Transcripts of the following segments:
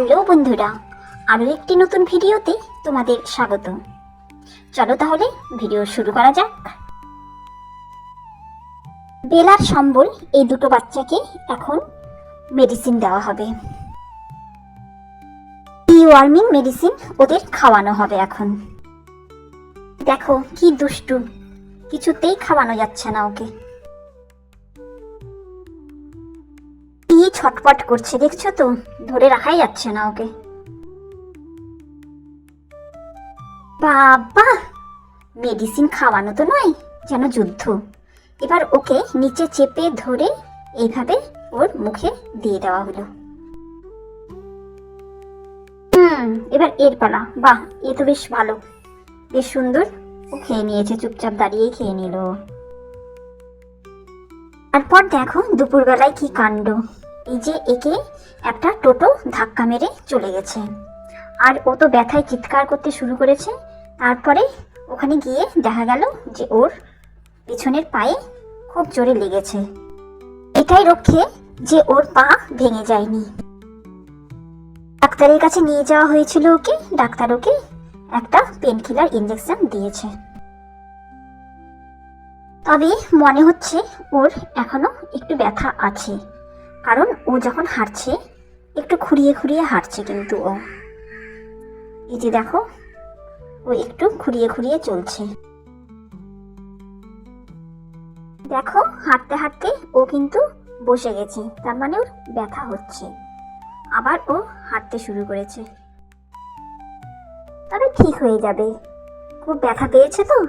Hello বন্ধুরা, আরও একটি নতুন ভিডিওতে তোমাদের স্বাগত চলো তাহলে ভিডিও শুরু করা যাক। বেলার সম্বল এই দুটো বাচ্চাকে এখন মেডিসিন দেওয়া হবে। ওয়ার্মিং মেডিসিন ওদের খাওয়ানো হবে এখন। দেখো কি দুষ্টু, কিছুতেই খাওয়ানো যাচ্ছে না ওকে। ছটপট করছে, দেখছ তো? ধরে রাখাই যাচ্ছে না ওকে। বাবা! মেডিসিন খাওয়ানো তো নয়, যেন যুদ্ধ। এবার ওকে নিচে চেপে ধরে এইভাবে ওর মুখে দিয়ে দেওয়া হলো। হুম, এবার এর পালা। বাহ, এ তো বেশ ভালো। বেশ সুন্দর। ও খেয়ে নিয়েছে, চুপচাপ দাঁড়িয়ে খেয়ে নিল। তারপর দেখো দুপুরবেলায় কি কাণ্ড। এই যে একে একটা টোটো ধাক্কা মেরে চলে গেছে। আর ও তো ব্যথায় চিৎকার করতে শুরু করেছে। তারপরে ওখানে গিয়ে দেখা গেল যে ওর পিছনের পায়ে খুব জোরে লেগেছে। এটাই রক্ষে যে ওর পা ভেঙে যায়নি। ডাক্তারের কাছে নিয়ে যাওয়া হয়েছিল ওকে। ডাক্তার ওকে একটা পেনকিলার ইঞ্জেকশন দিয়েছে। তবে মনে হচ্ছে ওর এখনও একটু ব্যথা আছে। কারণ ও যখন হাঁটছে একটু খুঁড়িয়ে খুঁড়িয়ে হাঁটছে কিন্তু ও। এই যে দেখো, ও একটু খুঁড়িয়ে খুঁড়িয়ে চলছে। দেখো, হাঁটতে হাঁটতে ও কিন্তু বসে গেছে, তার মানে ওর ব্যথা হচ্ছে। আবার ও হাঁটতে শুরু করেছে। তবে ঠিক হয়ে যাবে। খুব ব্যথা পেয়েছে তো,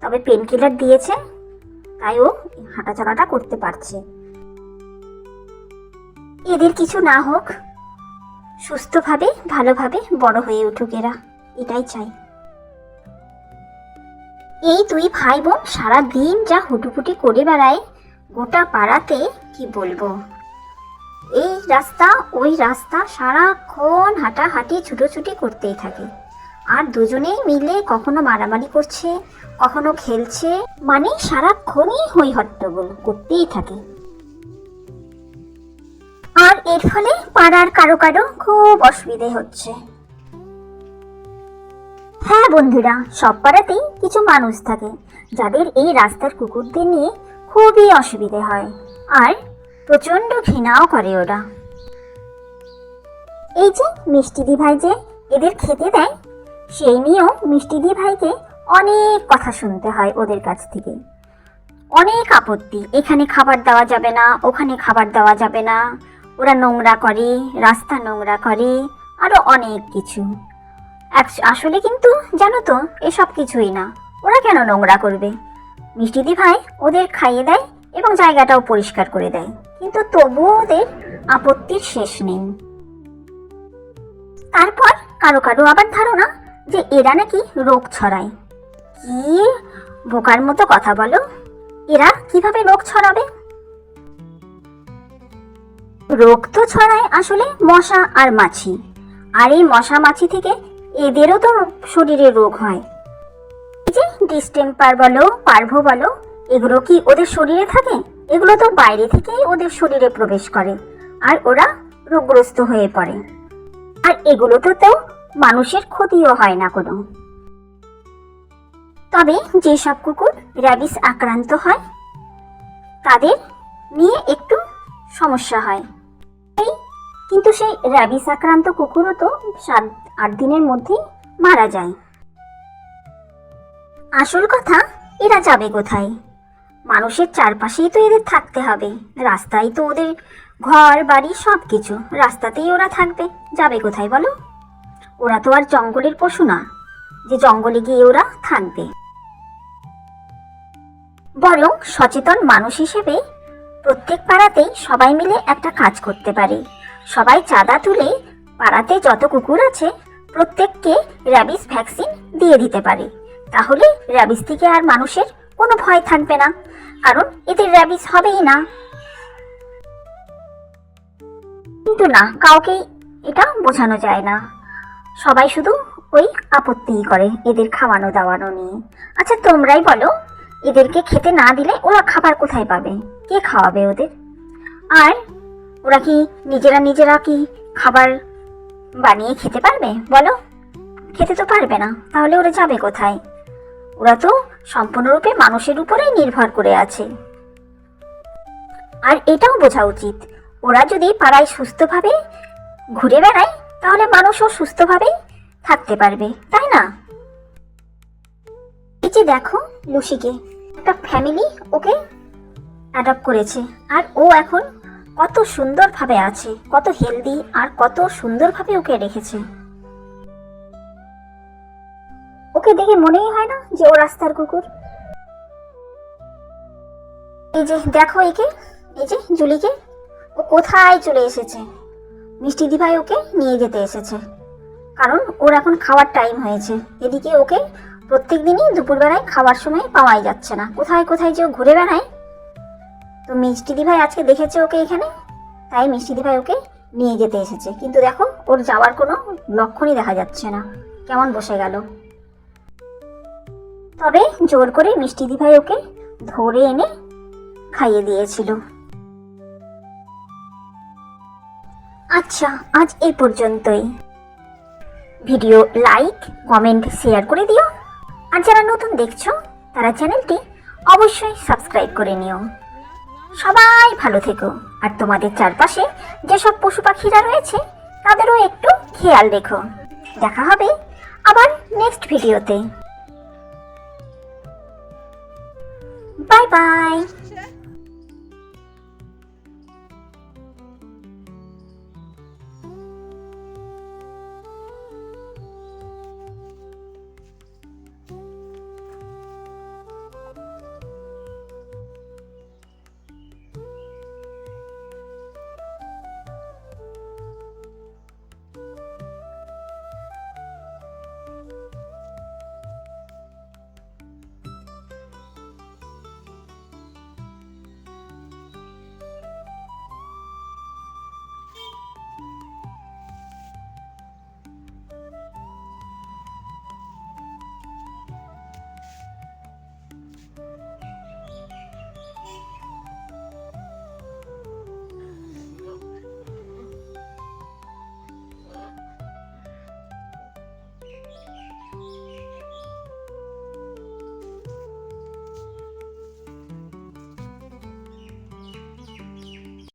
তবে পেনকিলার দিয়েছে, তাই ও হাঁটাচলাটা করতে পারছে। এদের কিছু না হোক। সুস্থভাবে, ভালোভাবে বড় হয়ে উঠুক এরা। এটাই চাই। এই দুই ভাই বোন সারা দিন যা হুটুপুটি করে বেড়ায়, গোটা পাড়াতে কি বলব? এই রাস্তা, ওই রাস্তা সারাক্ষণ হাঁটাহাঁটি, ছুটোছুটি করতেই থাকে। আর দুজনেই মিলে কখনো মারামারি করছে, কখনো খেলছে মানে সারাক্ষণই হই হট্টগোল করতেই থাকে। আর এর ফলে পাড়ার কারও কারও খুব অসুবিধে হচ্ছে। হ্যাঁ বন্ধুরা, সব পাড়াতেই কিছু মানুষ থাকে, যাদের এই রাস্তার কুকুরদের নিয়ে খুবই অসুবিধে হয়, আর প্রচণ্ড ঘৃণাও করে ওরা। এই যে মিষ্টি দি ভাই যে এদের খেতে দেয়, সেই নিয়েও মিষ্টি দি ভাইকে অনেক কথা শুনতে হয় ওদের কাছ থেকে। অনেক আপত্তি, এখানে খাবার দেওয়া যাবে না, ওখানে খাবার দেওয়া যাবে না ওরা নোংরা করে, রাস্তা নোংরা করে, আরও অনেক কিছু। আসলে কিন্তু জানো তো, এসব কিছুই না। ওরা কেন নোংরা করবে? মিষ্টি দি ভাই ওদের খাইয়ে দেয় এবং জায়গাটাও পরিষ্কার করে দেয়। কিন্তু তবুও ওদের আপত্তির শেষ নেই। তারপর কারও কারও আবার ধারণা যে এরা নাকি রোগ ছড়ায়। কি? বোকার মতো কথা বলো। এরা কীভাবে রোগ ছড়াবে? রোগ তো ছড়ায় আসলে মশা আর মাছি। আর এই মশা মাছি থেকে এদেরও তো শরীরে রোগ হয়। যে ডিস্টেম্পার বলো, পার্ভো বলো, এগুলো কি ওদের শরীরে থাকে? এগুলো তো বাইরে থেকেই ওদের শরীরে প্রবেশ করে, আর ওরা রোগগ্রস্ত হয়ে পড়ে। আর এগুলোতে তো মানুষের ক্ষতিও হয় না কোনো। তবে যেসব কুকুর র্যাবিস আক্রান্ত হয়, তাদের নিয়ে একটু সমস্যা হয়। কিন্তু সেই র্যাবিস আক্রান্ত কুকুরও তো সাত, আট দিনের মধ্যেই মারা যায়। আসল কথা, এরা যাবে কোথায়? মানুষের চারপাশেই তো এদের থাকতে হবে। রাস্তায় তো ওদের ঘর, বাড়ি সব কিছু রাস্তাতেই ওরা থাকবে। যাবে কোথায় বলো? ওরা তো আর জঙ্গলের পশু না। যে জঙ্গলে গিয়ে ওরা থাকবে। বরং সচেতন মানুষ হিসেবে প্রত্যেক পাড়াতেই সবাই মিলে একটা কাজ করতে পারে। সবাই চাঁদা তুলে পাড়াতে যত কুকুর আছে, প্রত্যেককে র্যাবিস ভ্যাকসিন দিয়ে দিতে পারে। তাহলে র্যাবিস থেকে আর মানুষের কোনো ভয় থাকবে না, কারণ এদের র্যাবিস হবেই না। কিন্তু না, কাউকে এটা বোঝানো যায় না। সবাই শুধু ওই আপত্তিই করে এদের খাওয়ানো দাওয়ানো নিয়ে। আচ্ছা তোমরাই বলো, এদেরকে খেতে না দিলে ওরা খাবার কোথায় পাবে? কে খাওয়াবে ওদের? আর ওরা কি নিজেরা নিজেরা কি খাবার বানিয়ে খেতে পারবে? বলো। খেতে তো পারবে না। তাহলে ওরা যাবে কোথায়? ওরা তো সম্পূর্ণরূপে মানুষের উপরেই নির্ভর করে আছে। আর এটাও বোঝা উচিত। ওরা যদি পাড়ায় সুস্থভাবে ঘুরে বেড়ায়, তাহলে মানুষও সুস্থভাবেই থাকতে পারবে, তাই না? এই যে দেখো, লুসিকে। একটা ফ্যামিলি ওকে অ্যাডপ্ট করেছে। আর ও এখন কত সুন্দরভাবে আছে, কত হেলদি আর কত সুন্দরভাবে ওকে রেখেছে। ওকে দেখে মনেই হয় না যে ও রাস্তার কুকুর। এই যে দেখো একে, এই যে জুলিকে, ও কোথায় চলে এসেছে? মিষ্টি দিভাই ওকে নিয়ে যেতে এসেছে। কারণ ওর এখন খাওয়ার টাইম হয়েছে। এদিকে ওকে প্রত্যেক দিনই দুপুরবেলায় খাওয়ার সময় পাওয়াই যাচ্ছে না। কোথায় কোথায় যে ও ঘুরে বেড়ায় তো মিষ্টি দিভাই আজকে দেখেছে ওকে এখানে? তাই মিষ্টি দিভাই ওকে নিয়ে যেতে এসেছে। কিন্তু দেখো, ওর যাওয়ার কোনো লক্ষণই দেখা যাচ্ছে না। কেমন বসে গেল। তবে জোর করে মিষ্টি দিভাই ওকে ধরে এনে খাইয়ে দিয়েছিল। আচ্ছা আজ এই পর্যন্তই। ভিডিও লাইক, কমেন্ট, শেয়ার করে দিও। আর যারা নতুন দেখছ, তারা চ্যানেলটি অবশ্যই সাবস্ক্রাইব করে নিও। সবাই ভালো থেকো। আর তোমাদের চারপাশে যেসব পশু পাখিরা রয়েছে, তাদেরও একটু খেয়াল রেখো। দেখা হবে আবার নেক্সট ভিডিওতে বাই বাই